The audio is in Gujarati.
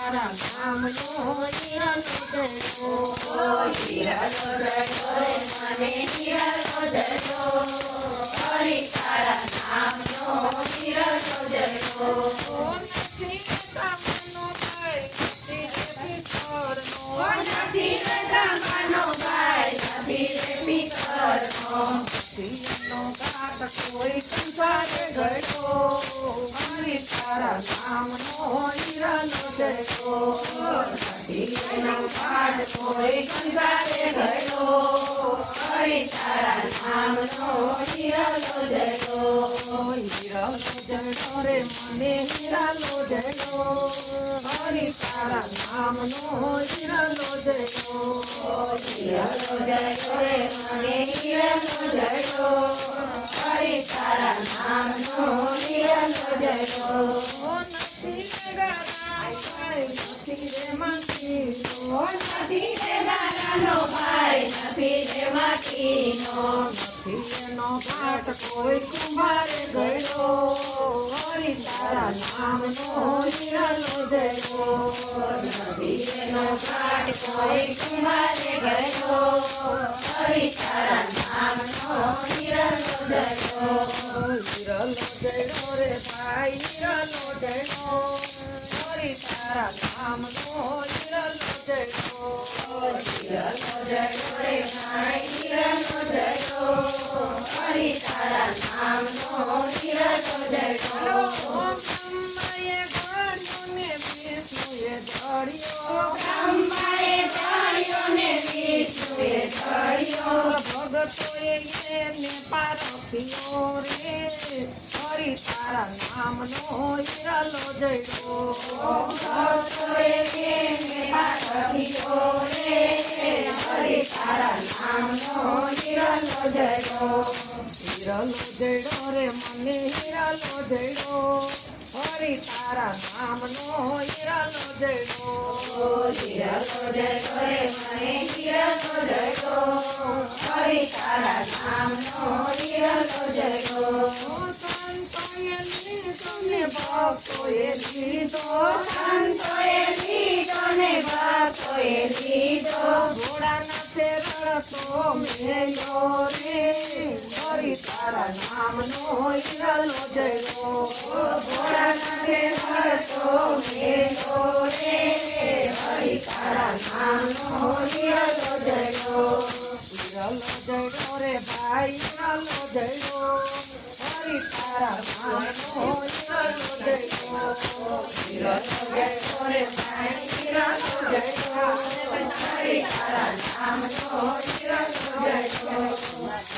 તારા નામનો હિરલો જયો હિરલો જયો મને હિરલો જયો હરિ તારા નામનો હિરલો જયો નથી કામનો ભાઈ નથી બ્રહ્માનો ભાઈ નથી પિતરનો કોઈ સંસારે ગયો মনে হিরালো জয়ো হরি তারা নাম নো হিরালো জয়ো হিরালো জয়ো রে মনে হিরালো জয়ো হরি তারা নাম নো হিরালো જયો જયો જયો જયો જયો એનો ઘાટ કોઈ કુંભારે ગયો હરિ તારા નામનો હિરલો જયો નથી એનો પાઠ કોઈ કુમારે ગયો હરિ તારા નામનો હિરલો જયો હિરલો જયો રે ભાઈ હિરલો જયો હરિ તારા જયો ઓમ બ્રહ્માએ ગણ્યો વિષ્ણુએ ધર્યો ભગતોએ એને પારખ્યો રે હરી તારા નામનો ઈરલો જયો પાઠવ્યો રે. હરી તારા નામનો ઈરલો જયો ઈરલો જયો રે, મને ઈરલો જડો હરિ તારા નામનો હિરલો જડો હિરલો જયો રે મને હિરલો જયો હરિ તારા નામનો હિરલો જયો સંતોએ લીધો ને ભક્તોએ લીધો સંતોએ લીધો ને ભક્તોએ લીધો ઘોડાનાથે રડતો મેલ્યો રે હરિ તારા નામનો હિરલો જડો ભોળાનાથે ભરતો મેલો રે હરિ તારા નામનો હિરલો જયો હિરલો જડો રે ભાઈ હિરલો જડો હરિ તારા નામનો હિરલો જડો હિરલો જયો રે ભાઈ હિરલો જયો હરિ તારા નામનો હિરલો જયો